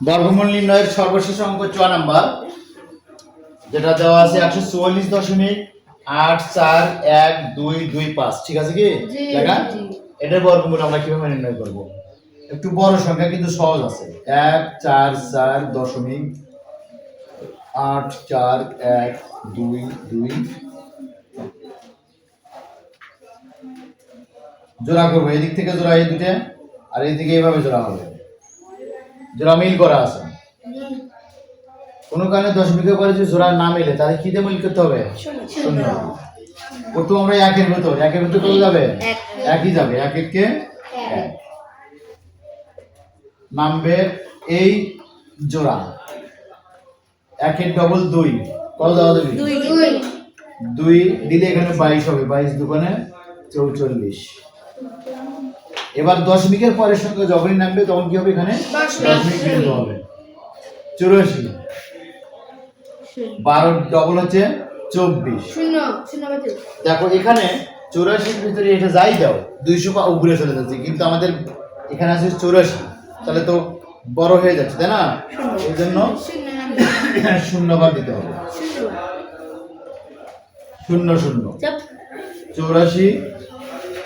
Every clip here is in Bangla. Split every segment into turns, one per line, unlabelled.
বর্গমূল নির্ণয়ের সর্বশেষ অঙ্ক চ নাম্বার। যেটা দেওয়া আছে একশো চুয়াল্লিশ দশমিক আট চার এক দুই দুই পাঁচ। ঠিক আছে কি? দেখা এটার বর্গমূল আমরা কীভাবে নির্ণয় করব? একটু বড় সংখ্যা কিন্তু সহজ আছে। এক চার চার দশমিক আট চার এক দুই দুই। জোড়া করব এদিক থেকে জোড়া এই দুটো আর এদিকে এইভাবে জোড়া হবে। জোড়া মিল করা আছে। কোনো কারণে দশমিকের পরে যদি জোড়া না মেলে তাহলে কি দিয়ে মিল করতে হবে? শূন্য। প্রথম আমরা একের ভেতর। একের ভেতর কত যাবে? একই যাবে। এক এককে এক। নামবে এই জোড়া। একের ডবল দুই। কত দেওয়া দেবে?
দুই দুই।
দুই দিলে এখানে বাইশ হবে। বাইশ দোকানে চৌচল্লিশ। এবার দশমিকের পরের সঙ্গে যখনই নামবে তখন কি হবে এখানে?
দশমিক।
দশমিক বিন্দু হবে। চুরাশি। বারো ডবল হচ্ছে চব্বিশ। দেখো এখানে চৌরাশির ভিতরে এটা যাই দাও দুইশো পা উপরে চলে যাচ্ছে কিন্তু আমাদের এখানে আছে চৌরাশি। তাহলে তো বড় হয়ে যাচ্ছে তাই না? এই জন্য
শূন্য
এখানে বার দিতে হবে।
শূন্য।
শূন্য চৌরাশি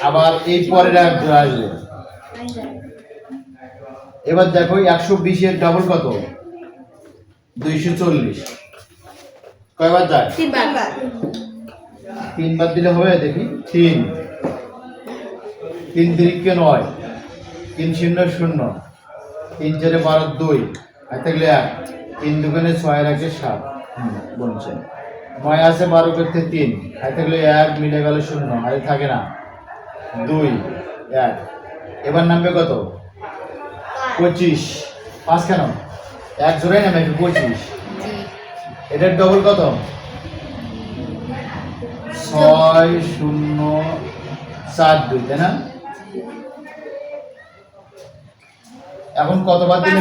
আবার এই পরের এক জোড়া আসবে। এবার দেখো একশো বিশের ডাবল কত? দুইশো চল্লিশ। কয়বার যায়?
তিনবার।
দিলে হবে দেখি। তিন। তিন তিরিকে নয়। তিন শূন্য শূন্য। তিন চারে বারো দুই। আর থাকলে এক। তিন দোকানে ছয় রাখে সাত। হুম, বলছে নয় আছে বারো করতে তিন। আর থাকলে এক মিলে গেল শূন্য। আর থাকে না দুই এক। এবার নামবে কত? পঁচিশ। পাঁচ কেন? এক জোড়াই নামে পঁচিশ। এটার ডবল কত? ছয় শূন্য চার দুই তাই না? এখন কত কতবার দিলে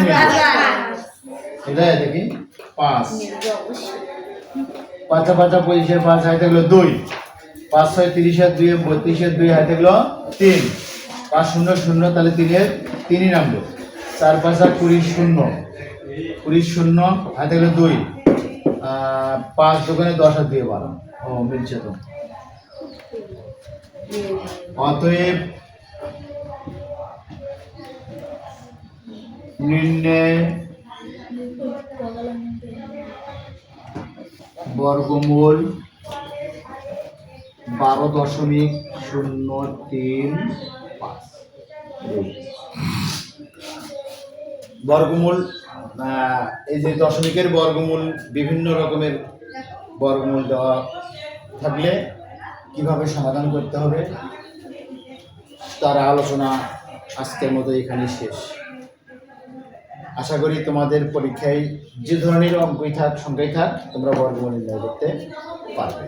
এটা দেখি পাঁচ। পাঁচা পাঁচা পঁচিশের পাঁচ হাতে গেলো দুই। পাঁচ ছয় তিরিশের দুই, বত্রিশের দুই, হাতে গেলো তিন। পাঁচ শূন্য শূন্য, তাহলে তিনের তিনই নামলো চার পাঁচা কুড়ি শূন্য। কুড়ি শূন্য, হাতে গেলো দুই। পাঁচ দোকানে দশ হাত দিয়ে বারো। ও, মিলছে তো। অতএব নির্ণয় বর্গমূল বারো দশমিক শূন্য তিন পাঁচ। বর্গমূল এই যে দশমিকের বর্গমূল, বিভিন্ন রকমের বর্গমূল দেওয়া থাকলে কীভাবে সমাধান করতে হবে, তার আলোচনা আজকের মতো এখানে শেষ। আশা করি তোমাদের পরীক্ষায় যে ধরনের অঙ্কই থাক, সংখ্যাই থাক, তোমরা বর্গমূল নির্ণয় করতে পারবে।